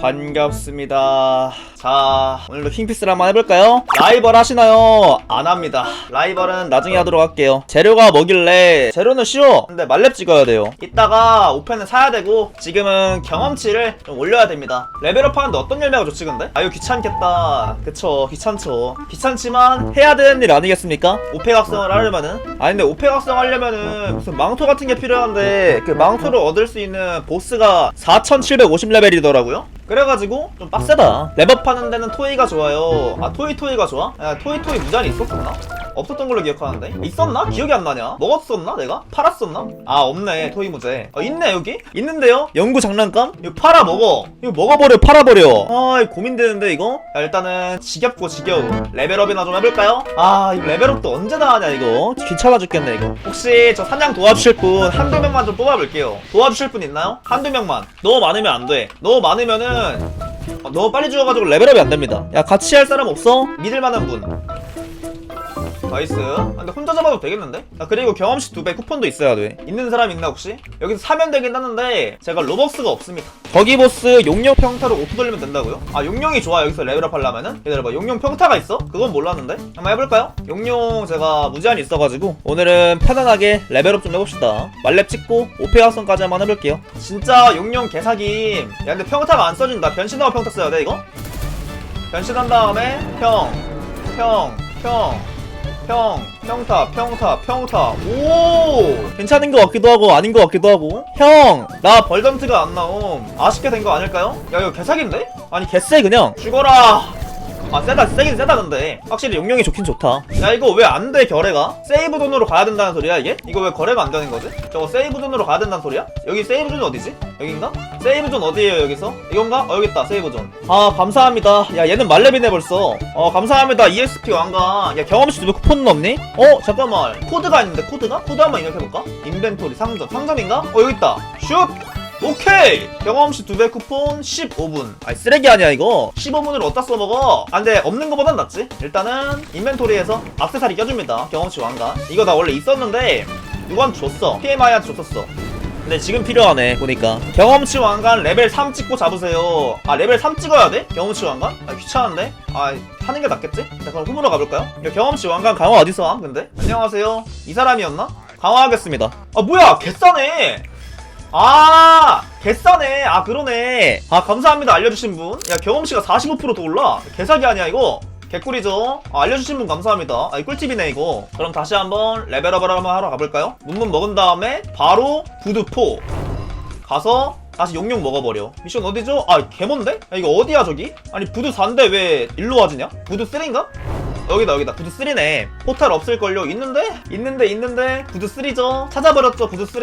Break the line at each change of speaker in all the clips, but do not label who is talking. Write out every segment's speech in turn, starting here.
반갑습니다. 자, 오늘도 킹피스를 한번 해볼까요? 라이벌 하시나요? 안 합니다. 라이벌은 나중에 하도록 할게요. 재료가 뭐길래? 재료는 쉬워. 근데 말렙 찍어야 돼요. 이따가 오펜은 사야 되고, 지금은 경험치를 좀 올려야 됩니다. 레벨업 하는데 어떤 열매가 좋지, 근데? 아유, 귀찮겠다. 그쵸, 귀찮죠. 귀찮지만 해야 되는 일 아니겠습니까? 오페 각성을 하려면은. 아니, 근데 오페 각성 하려면은 무슨 망토 같은 게 필요한데, 그 망토를 얻을 수 있는 보스가 4750레벨이더라고요? 그래가지고 좀 빡세다 랩업 하는 데는 토이가 좋아요 아 토이 토이가 좋아? 야 토이 토이 무잔이 있었었나? 없었던 걸로 기억하는데 있었나? 기억이 안 나냐? 먹었었나 내가? 팔았었나? 아 없네 토이 무제 어 있네 여기? 있는데요? 연구 장난감? 이거 팔아 먹어 이거 먹어버려 팔아버려 아 이거 고민되는데 이거? 야, 일단은 지겹고 지겨워 레벨업이나 좀 해볼까요? 아 이거 레벨업도 언제 다 하냐 이거 귀찮아 죽겠네 이거 혹시 저 사냥 도와주실 분 한두 명만 좀 뽑아볼게요 도와주실 분 있나요? 한두 명만 너무 많으면 안돼 너무 많으면은 아, 너무 빨리 죽어가지고 레벨업이 안 됩니다. 야 같이 할 사람 없어? 믿을 만한 분. 나이스. 아, 근데 혼자 잡아도 되겠는데? 아, 그리고 경험치 두 배 쿠폰도 있어야 돼. 있는 사람 있나 혹시? 여기서 사면 되긴 하는데 제가 로벅스가 없습니다. 거기 보스 용룡 평타로 오프 돌리면 된다고요? 아 용룡이 좋아 여기서 레벨업 하려면은? 기다려봐 용룡 평타가 있어? 그건 몰랐는데? 한번 해볼까요? 용룡 제가 무제한이 있어가지고 오늘은 편안하게 레벨업 좀 해봅시다. 말렙 찍고 오페 각성까지 한번 해볼게요. 진짜 용룡 개사김. 야 근데 평타가 안 써진다. 변신하고 평타 써야 돼 이거? 변신한 다음에 평, 평, 평, 평, 평타, 평타, 평타. 오! 괜찮은 것 같기도 하고 아닌 것 같기도 하고. 형, 나 벌점트가 안 나옴. 아쉽게 된 거 아닐까요? 야 이거 개사기인데? 아니 개쎄 그냥. 죽어라. 아 세다 세긴 세다 근데 확실히 용량이 좋긴 좋다 야 이거 왜 안 돼 결례가? 세이브 돈으로 가야 된다는 소리야 이게? 이거 왜 거래가 안 되는 거지? 저거 세이브 돈으로 가야 된다는 소리야? 여기 세이브 존 어디지? 여긴가? 세이브 존 어디에요 여기서? 이건가? 어 여기 있다 세이브 존아 감사합니다 야 얘는 말렙이네 벌써 어 감사합니다 ESP 왕관 야 경험치 두배 쿠폰은 없니? 어 잠깐만 코드가 있는데 코드가? 코드 한번 입력해볼까? 인벤토리 상점 상점인가? 어 여기 있다 슛! 오케이! 경험치 두배 쿠폰 15분. 아니, 쓰레기 아니야, 이거? 15분을 어디다 써먹어? 아, 근데 없는 거보단 낫지? 일단은, 인벤토리에서 악세사리 껴줍니다. 경험치 왕관. 이거 나 원래 있었는데, 누구한테 줬어. PMI한테 줬었어. 근데 지금 필요하네, 보니까. 경험치 왕관 레벨 3 찍고 잡으세요. 아, 레벨 3 찍어야 돼? 경험치 왕관? 아, 귀찮은데? 아, 하는 게 낫겠지? 자, 그럼 후보로 가볼까요? 야, 경험치 왕관 강화 어디서 함, 근데? 안녕하세요. 이 사람이었나? 강화하겠습니다. 아, 뭐야! 개싸네! 아 개싸네. 아 그러네. 아 감사합니다. 알려주신 분야 경험치가 45%더 올라. 개사기 아니야 이거? 개꿀이죠? 아, 알려주신 분 감사합니다. 아 꿀팁이네 이거. 그럼 다시 한번 레벨업을 한번 하러 가볼까요? 문문 먹은 다음에 바로 부두포. 가서 다시 용용 먹어버려. 미션 어디죠? 아 개몬데? 야, 이거 어디야 저기? 아니 부두 4인데 왜 일로 와지냐? 부두 3인가? 여기다 여기다. 부두 3네. 포탈 없을걸요? 있는데? 있는데 있는데? 부두 3죠? 찾아버렸죠? 부두 3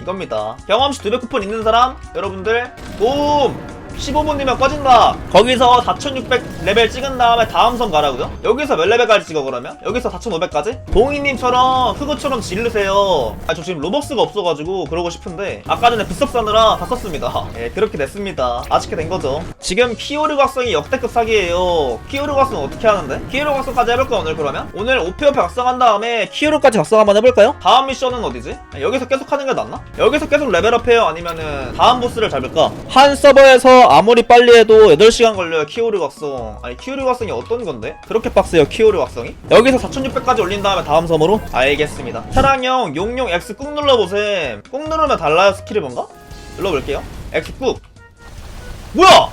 이겁니다. 경험치 200 쿠폰 있는 사람? 여러분들 봄 15분이면 꺼진다 거기서 4600 레벨 찍은 다음에 다음 섬 가라고요? 여기서 몇 레벨까지 찍어 그러면? 여기서 4500까지? 동희님처럼 흑우처럼 지르세요 아 저 지금 로벅스가 없어가지고 그러고 싶은데 아까 전에 비섭 사느라 다 썼습니다 예 그렇게 됐습니다 아쉽게 된 거죠 지금 키오르 각성이 역대급 사기예요 키오르 각성 어떻게 하는데? 키오르 각성까지 해볼까 오늘 그러면? 오늘 오페오페 각성한 다음에 키오르까지 각성 한번 해볼까요? 다음 미션은 어디지? 아, 여기서 계속 하는 게 낫나? 여기서 계속 레벨업해요 아니면은 다음 보스를 잡을까? 한 서버에서 아무리 빨리 해도 8시간 걸려요 키오르 각성 아니 키오르 각성이 어떤 건데? 그렇게 빡세요 키오르 각성이? 여기서 4600까지 올린 다음에 다음 섬으로? 알겠습니다 사랑형 용용 X 꾹 눌러보셈 꾹 누르면 달라요 스킬이 뭔가? 눌러볼게요 X 꾹 뭐야?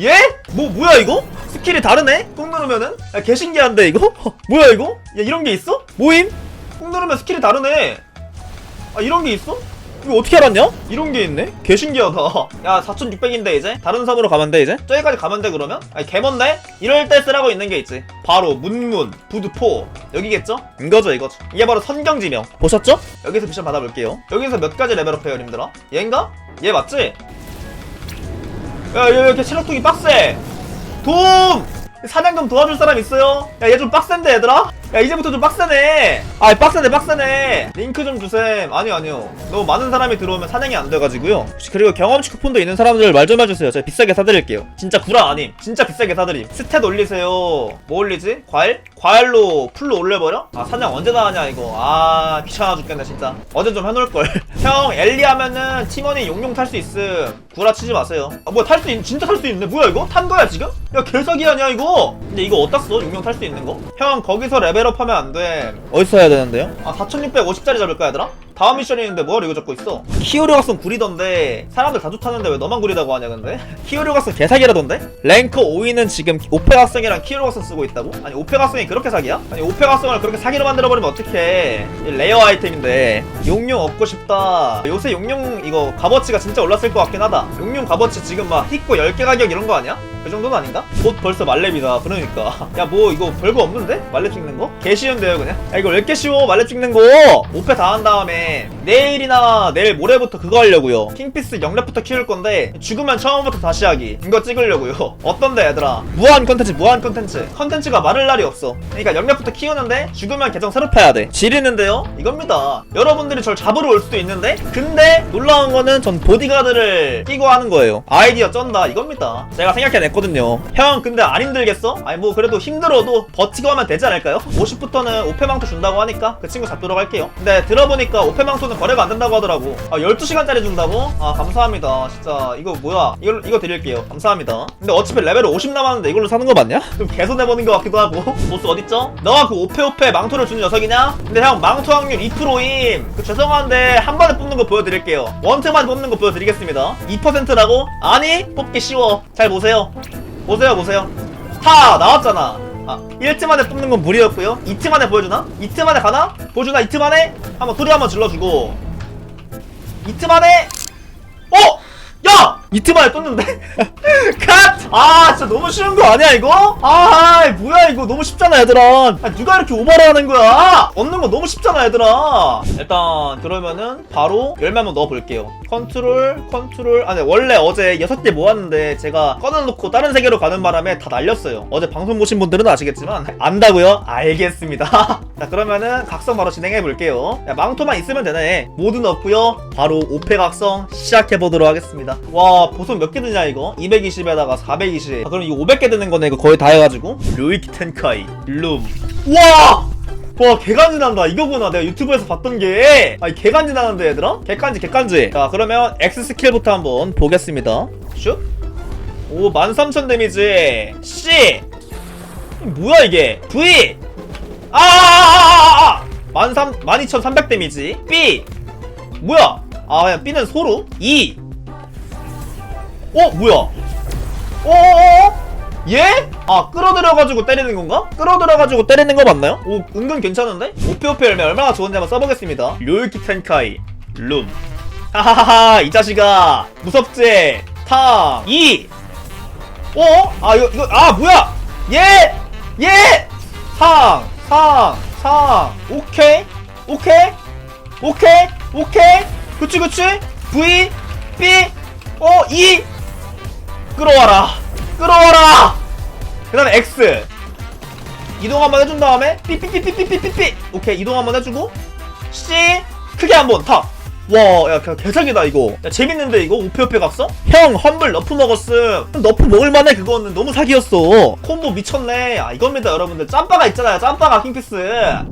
예? 뭐 뭐야 이거? 스킬이 다르네? 꾹 누르면은? 야, 개 신기한데 이거? 뭐야 이거? 야 이런 게 있어? 모임? 꾹 누르면 스킬이 다르네 아 이런 게 있어? 이거 어떻게 알았냐? 이런 게 있네? 개 신기하다. 야, 4600인데 이제? 다른 섬으로 가면 돼, 이제? 저기까지 가면 돼, 그러면? 아니, 개먼데? 이럴 때 쓰라고 있는 게 있지. 바로, 문문, 부두포. 여기겠죠? 이거죠, 이거죠. 이게 바로 선경지명. 보셨죠? 여기서 미션 받아볼게요. 여기서 몇 가지 레벨업 해요, 님들아? 얘인가? 얘 맞지? 야, 얘 왜 이렇게 체력통이 빡세? 돔! 사냥 좀 도와줄 사람 있어요? 야, 얘 좀 빡센데, 얘들아? 야 이제부터 좀 빡세네. 아 빡세네 빡세네. 링크 좀 주셈. 아니요 아니요. 너무 많은 사람이 들어오면 사냥이 안 돼가지고요. 혹시 그리고 경험치 쿠폰도 있는 사람들 말 좀 해주세요. 제가 비싸게 사드릴게요. 진짜 구라 아님. 진짜 비싸게 사드림. 스탯 올리세요. 뭐 올리지? 과일? 과일로 풀로 올려버려? 아 사냥 언제 나가냐 이거. 아 귀찮아 죽겠네 진짜. 어제 좀 해놓을걸. 형 엘리 하면은 팀원이 용용 탈 수 있음. 구라 치지 마세요. 아 뭐야 탈 수 있.. 진짜 탈 수 있네. 뭐야 이거? 탄 거야 지금? 야 개사기 아니야 이거? 근데 이거 어디다 써? 용용 탈 수 있는 거? 형 거기서 레벨 업 하면 안 돼 어디서 해야 되는데요? 아 4650짜리 잡을까 얘들아? 다음 미션이 있는데 뭘 이거 적고 있어? 키오류 각성 구리던데 사람들 다 좋다는데 왜 너만 구리다고 하냐 근데? 키오류 각성 개사기라던데? 랭크 5위는 지금 오페 각성이랑 키오류 각성 쓰고 있다고? 아니 오페 각성이 그렇게 사기야? 아니 오페 각성을 그렇게 사기로 만들어버리면 어떡해 이 레어 아이템인데 용용 얻고 싶다 요새 용용 이거 값어치가 진짜 올랐을 것 같긴 하다 용용 값어치 지금 막 히코 10개 가격 이런 거 아니야? 그 정도는 아닌가? 곧 벌써 말렙이다. 그러니까. 야 뭐 이거 별거 없는데? 말렙 찍는 거? 개 쉬운데요 그냥? 야 이거 왜 이렇게 쉬워? 말렙 찍는 거! 오페 다 한 다음에 내일이나 내일 모레부터 그거 하려고요. 킹피스 영렙부터 키울 건데 죽으면 처음부터 다시 하기. 이거 찍으려고요. 어떤데 얘들아? 무한 컨텐츠 무한 컨텐츠. 컨텐츠가 마를 날이 없어. 그러니까 영렙부터 키우는데 죽으면 계정 새로 패야 돼. 지리는데요? 이겁니다. 여러분들이 절 잡으러 올 수도 있는데? 근데 놀라운 거는 전 보디가드를 끼고 하는 거예요. 아이디어 쩐다. 이겁니다. 제가 생각해냈 거든요 형 근데 안 힘들겠어? 아니 뭐 그래도 힘들어도 버티고 하면 되지 않을까요? 50부터는 오페망토 준다고 하니까 그 친구 잡도록 할게요 근데 들어보니까 오페망토는 거래가 안 된다고 하더라고 아 12시간짜리 준다고? 아 감사합니다 진짜 이거 뭐야 이거, 이거 드릴게요 감사합니다 근데 어차피 레벨 50 남았는데 이걸로 사는 거 맞냐? 좀 개손해보는 것 같기도 하고 보스 어딨죠? 너가 그 오페오페 망토를 주는 녀석이냐? 근데 형 망토 확률 2%임 그 죄송한데 한 번에 뽑는 거 보여드릴게요 원트만 뽑는 거 보여드리겠습니다 2%라고? 아니 뽑기 쉬워 잘 보세요 보세요 보세요 타 나왔잖아 아 1트 만에 뽑는 건 무리였고요 2트 만에 보여주나? 2트 만에 가나? 보여주나 2트 만에? 한번 소리 한번 질러주고 2트 만에 어! 야! 이트 만에 떴는데? 컷! 아 진짜 너무 쉬운 거 아니야 이거? 아 뭐야 이거 너무 쉽잖아 얘들아. 아, 누가 이렇게 오버를 하는 거야? 얻는 거 너무 쉽잖아 얘들아. 일단 그러면은 바로 열매 한번 넣어볼게요. 컨트롤 컨트롤. 아니 원래 어제 6개 모았는데 제가 꺼내놓고 다른 세계로 가는 바람에 다 날렸어요. 어제 방송 보신 분들은 아시겠지만 안다고요? 알겠습니다. 자 그러면은 각성 바로 진행해 볼게요. 야, 망토만 있으면 되네. 모두 넣고요. 바로 오페 각성 시작해 보도록 하겠습니다. 와 보석 몇 개 드냐 이거 220에다가 420 아, 그럼 이거 500개 드는 거네 이거 거의 다 해가지고 류이키 텐카이 룸 와! 와 개간지 난다 이거구나 내가 유튜브에서 봤던 게 아니 개간지 나는데 얘들아? 개간지 개간지 자 그러면 X 스킬부터 한번 보겠습니다 슉 오, 13,000 데미지. C. 뭐야 이게? V. 아, 아, 아, 아, 아. 13, 12,300 데미지. B. 뭐야? 아, 그냥 B는 소루. E. 어, 뭐야? 어, 어, 어? 얘? 아, 끌어들여가지고 때리는 건가? 끌어들여가지고 때리는 거 맞나요? 오, 은근 괜찮은데? 오페오페 열매 얼마나 좋은지 한번 써보겠습니다. 료이키 텐카이. 룸. 하하하하, 이 자식아. 무섭지? 탕. E. 어? 아 이거 이거 아 뭐야? 예! 예! 상! 상! 상! 오케이? 오케이? 오케이? 오케이? 그치 그치? V B 어 E 끌어와라. 끌어와라! 그 다음에 X. 이동 한번 해준 다음에 삐삐삐삐삐삐삐 오케이 이동 한번 해주고 C. 크게 한번 타 와, 야, 개- 개사기다, 이거. 야, 재밌는데, 이거? 오페오페 각성? 형, 험블 너프 먹었음. 너프 먹을만해, 그거는. 너무 사기였어. 콤보 미쳤네. 아, 이겁니다, 여러분들. 짬바가 있잖아요, 짬바가, 킹피스.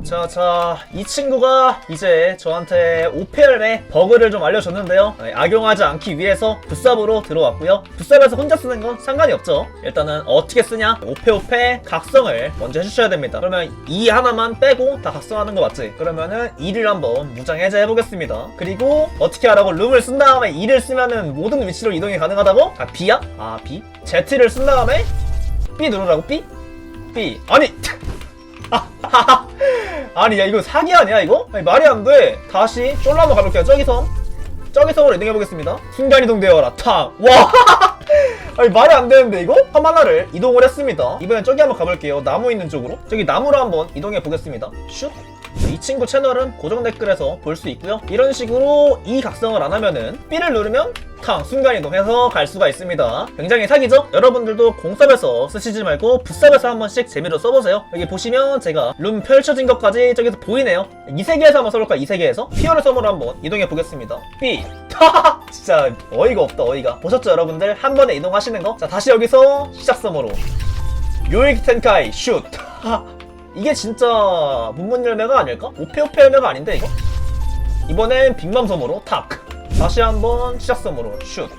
자, 자, 이 친구가 이제 저한테 오페열의 버그를 좀 알려줬는데요. 네, 악용하지 않기 위해서 붓삽으로 들어왔고요. 붓삽에서 혼자 쓰는 건 상관이 없죠. 일단은 어떻게 쓰냐? 오페오페 각성을 먼저 해주셔야 됩니다. 그러면 이 하나만 빼고 다 각성하는 거 맞지? 그러면은 2를 한번 무장 해제해보겠습니다. 그리고 어떻게 하라고 룸을 쓴 다음에 2를 쓰면은 모든 위치로 이동이 가능하다고? 아 B야? 아 B? Z를 쓴 다음에 B 누르라고? B? B. 아니! 아니 야 이거 사기 아니야 이거? 아니, 말이 안 돼. 다시 쫄라 한번 가볼게요. 저기 섬. 저기 섬으로 이동해보겠습니다. 순간 이동 되어라. 탕와! 아니 말이 안 되는데 이거? 섬 하나를 이동을 했습니다. 이번엔 저기 한번 가볼게요. 나무 있는 쪽으로. 저기 나무로 한번 이동해 보겠습니다. 슛이 친구 채널은 고정 댓글에서 볼 수 있고요. 이런 식으로 이 각성을 안 하면은 B를 누르면 탕 순간 이동해서 갈 수가 있습니다. 굉장히 사기죠? 여러분들도 공섭에서 쓰시지 말고 붓섭에서 한 번씩 재미로 써보세요. 여기 보시면 제가 룸 펼쳐진 것까지 저기서 보이네요. 이 세계에서 한번 써볼까? 이 세계에서 피어를 섬으로 한번 이동해 보겠습니다. B 진짜 어이가 없다 어이가 보셨죠 여러분들 한 번에 이동하시는 거? 자 다시 여기서 시작 섬으로 요익 텐카이 슛 이게 진짜 문문 열매가 아닐까? 오페오페 열매가 아닌데 이거? 이번엔 빅맘 섬으로 탁 다시 한번 시작 섬으로 슛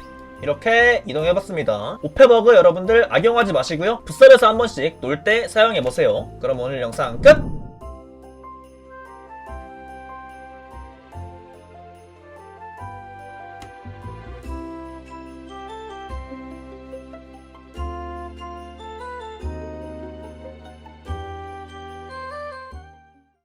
이렇게 이동해봤습니다 오페버그 여러분들 악용하지 마시고요 붓살에서 한 번씩 놀 때 사용해보세요 그럼 오늘 영상 끝!